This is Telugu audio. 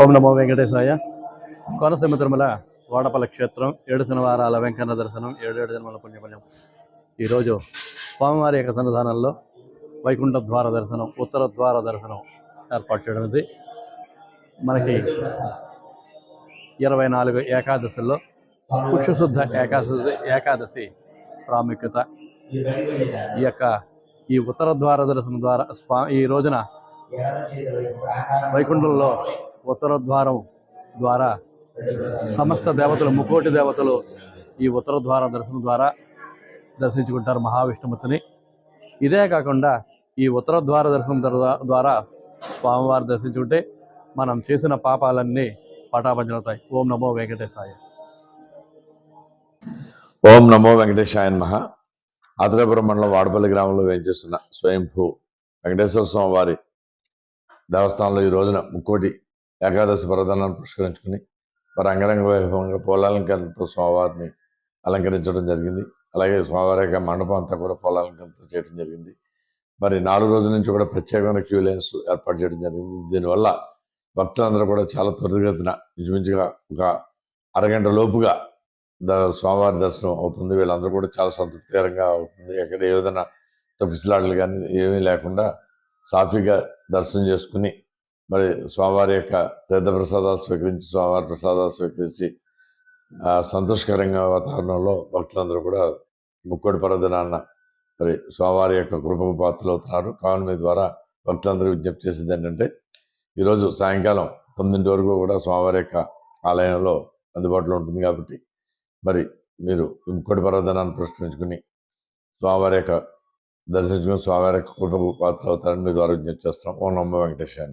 ఓం నమో వెంకటేశాయ. కోనసీమ తిరుమల వాడపల్లి క్షేత్రం ఏడు శనివారాల వెంకన్న దర్శనం ఏడు ఏడు జన్మల పుణ్యపుణ్యం ఈరోజు స్వామివారి యొక్క సన్నిధానంలో వైకుంఠ ద్వార దర్శనం ఉత్తర ద్వార దర్శనం ఏర్పాటు చేయడం ఇది. మనకి ఇరవై నాలుగు ఏకాదశిలో పుష్యశుద్ధ ఏకాదశి ఏకాదశి ప్రాముఖ్యత ఈ యొక్క ఈ ఉత్తర ద్వార దర్శనం ద్వారా స్వా ఈ రోజున వైకుంఠంలో ఉత్తర ద్వారం ద్వారా సమస్త దేవతలు ముకోటి దేవతలు ఈ ఉత్తర ద్వార దర్శనం ద్వారా దర్శించుకుంటారు మహావిష్ణుమూర్తిని. ఇదే కాకుండా ఈ ఉత్తర ద్వార దర్శనం ద్వారా- ద్వారా దర్శించుకుంటే మనం చేసిన పాపాలన్నీ పటాపంచలవుతాయి. ఓం నమో వెంకటేశాయ. ఓం నమో వెంకటేశాయ మహ ఆదిలాపురం మండలం వాడపల్లి గ్రామంలో వేయించేస్తున్న స్వయంభూ వెంకటేశ్వర స్వామి వారి దేవస్థానంలో ఈ రోజున ముక్కోటి ఏకాదశి పర్వదానాన్ని పురస్కరించుకుని మరి అంగరంగ వైభవంగా పూలాలంకరణతో స్వామివారిని అలంకరించడం జరిగింది. అలాగే స్వామివారి యొక్క మండపం అంతా కూడా పూలాలంకరణతో చేయడం జరిగింది. మరి నాలుగు రోజుల నుంచి కూడా ప్రత్యేకమైన క్యూ లైన్స్ ఏర్పాటు చేయడం జరిగింది. దీనివల్ల భక్తులందరూ కూడా చాలా త్వరితగతిన ఇంచుమించుగా ఒక అరగంట లోపుగా ద స్వామివారి దర్శనం అవుతుంది. వీళ్ళందరూ కూడా చాలా సంతృప్తికరంగా అవుతుంది. ఎక్కడ ఏ విధంగా తొక్కిసలాటలు కానీ ఏమీ లేకుండా సాఫీగా దర్శనం చేసుకుని మరి స్వామివారి యొక్క తీర్థ ప్రసాదాలు స్వీకరించి స్వామివారి ప్రసాదాలు స్వీకరించి సంతోషకరంగా వాతావరణంలో భక్తులందరూ కూడా ముక్కోడి పర్వదినాన్న మరి స్వామివారి యొక్క కృపకు పాత్రలు అవుతున్నారు కావున మీ ద్వారా భక్తులందరూ విజ్ఞప్తి చేసింది ఏంటంటే ఈరోజు సాయంకాలం తొమ్మిదింటి వరకు కూడా స్వామివారి యొక్క ఆలయంలో అందుబాటులో ఉంటుంది కాబట్టి మరి మీరు ముక్కోటి పర్వదినాన్ని పురస్కరించుకుని స్వామివారి యొక్క దర్శించుకుని స్వామివారి యొక్క కృపకు పాత్ర అవుతారని మీ ద్వారా విజ్ఞప్తి చేస్తున్నాం. ఓ నమ్మ వెంకటేశ్వర